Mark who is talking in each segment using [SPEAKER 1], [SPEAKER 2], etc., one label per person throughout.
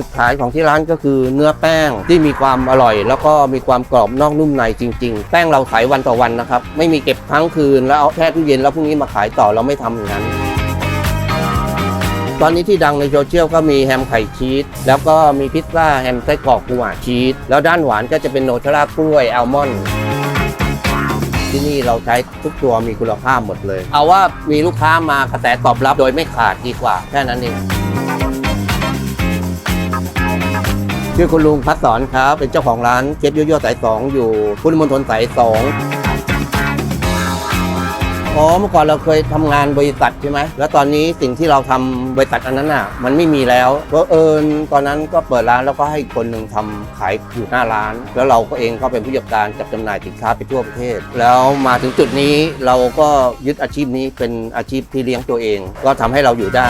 [SPEAKER 1] จุดขายของที่ร้านก็คือเนื้อแป้งที่มีความอร่อย แล้วก็มีความกรอบนอกนุ่มในจริง ๆ แป้งเราขายวันต่อวันนะครับ ไม่มีเก็บค้างคืนแล้วเอาแช่ตู้เย็นแล้วพรุ่งนี้มาขายต่อเราไม่ทำอย่างนั้น ตอนนี้ที่ดังในโซเชียลก็มีแฮมไข่ชีสแล้วก็มีพิซซ่าแฮมไส้กรอกปูอัดชีสแล้วด้านหวานก็จะเป็นโนเทลล่ากล้วยอัลมอนด์ที่นี่เราใช้ทุกตัวมีคุณภาพหมดเลย เอาว่ามีลูกค้ามากระแสตอบรับโดยไม่ขาดดีกว่าแค่นั้นเอง ชื่อคุณลุงพัดสอนครับ เป็นเจ้าของร้านเชฟโยโย่สายสองอยู่พุทธมณฑลสายสองอ๋อเมื่อก่อนเราเคยทำงานบริษัทใช่ไหม แล้วตอนนี้สิ่งที่เราทำบริษัทอันนั้นน่ะ มันไม่มีแล้วเพราะเอิญตอนนั้นก็เปิดร้านแล้วก็ให้คนหนึ่งทำขายอยู่หน้าร้าน แล้วเราก็เองก็เป็นผู้จัดการจัดจำหน่ายสินค้าไปทั่วประเทศ แล้วมาถึงจุดนี้เราก็ยึดอาชีพนี้เป็นอาชีพที่เลี้ยงตัวเอง ก็ทำให้เราอยู่ได้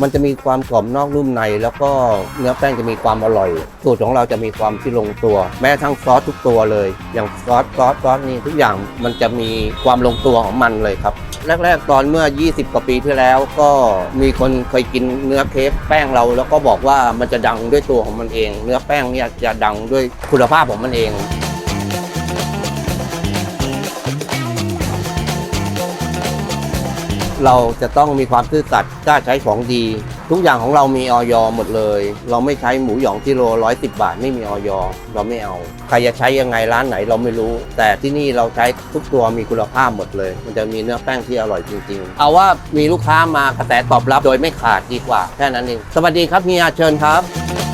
[SPEAKER 1] มันจะมีความกรอบนอกนุ่มใน แล้วก็เนื้อแป้งจะมีความอร่อย สูตรของเราจะมีความที่ลงตัว แม้ทั้งซอสทุกตัวเลย อย่างซอสซอสซอสนี่ทุกอย่างมันจะมีความลงตัวของมันเลยครับ แรก ๆ ตอนเมื่อ 20 กว่าปีที่แล้วก็มีคนเคยกินเนื้อเค้กแป้งเราแล้วก็บอกว่ามันจะดังด้วยตัวของมันเอง เนื้อแป้งเนี่ยจะดังด้วยคุณภาพของมันเอง เราจะต้องมีความซื่อสัตย์กล้าใช้ของดี ทุกอย่างของเรามีออยหมดเลย เราไม่ใช้หมูหยองกิโลร้อยสิบาทไม่มีออยเราไม่เอาใครจะใช้ยังไงร้านไหนเราไม่รู้ แต่ที่นี่เราใช้ทุกตัวมีคุณภาพหมดเลย มันจะมีเนื้อแป้งที่อร่อยจริงๆ เอาว่ามีลูกค้ามากระแสตอบรับโดยไม่ขาดดีกว่าแค่นั้นเองสวัสดีครับเฮียเชิญครับ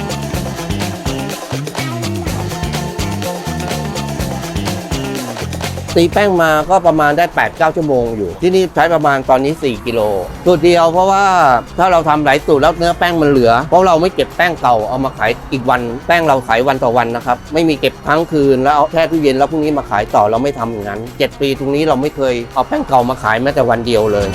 [SPEAKER 1] ตีแป้งมาก็ประมาณได้ 8-9 ชั่วโมงอยู่ ที่นี่ใช้ประมาณตอนนี้ 4 กิโลสูตรเดียวเพราะว่าถ้าเราทำหลายสูตรแล้วเนื้อแป้งมันเหลือ เพราะเราไม่เก็บแป้งเก่าเอามาขายอีกวัน แป้งเราขายวันต่อวันนะครับ ไม่มีเก็บค้างคืนแล้วเอาแช่ตู้เย็นแล้วพรุ่งนี้มาขายต่อเราไม่ทำอย่างนั้น 7 ปีตรงนี้เราไม่เคยเอาแป้งเก่ามาขายแม้แต่วันเดียวเลย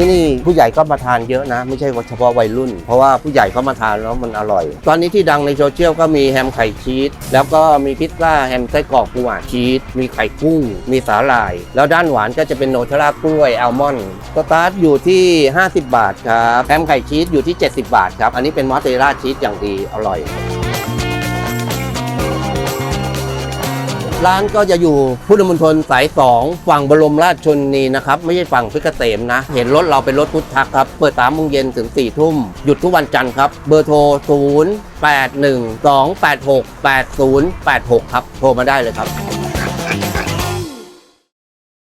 [SPEAKER 1] ที่นี่ผู้ใหญ่ก็มาทานเยอะนะ ไม่ใช่เฉพาะวัยรุ่น เพราะว่าผู้ใหญ่ก็มาทานแล้วมันอร่อย ตอนนี้ที่ดังในโซเชียลก็มีแฮมไข่ชีสแล้วก็มีพิซซ่าแฮมไส้กรอกปูอัดชีสมีไข่กุ้ง มีสาหร่าย แล้วด้านหวานก็จะเป็นโนเทล่ากล้วยอัลมอนด์สตาร์ทอยู่ที่ 50 บาทครับแฮมไข่ชีสอยู่ที่ 70 บาทครับอันนี้เป็นมอสซาเรลล่าชีสอย่างดีอร่อย ร้านก็จะอยู่พุทธมณฑลสาย 2 ฝั่งบรมราชชนนีนะครับ ไม่ใช่ฝั่งเพชรเกษมนะ เห็นรถเราเป็นรถพุทธักครับ เปิด3โมงเย็นถึง4ทุ่ม หยุดทุกวันจันทร์ครับ เบอร์โทร 0 8 1 2 8 6 8 0 8 6 ครับ โทรมาได้เลยครับ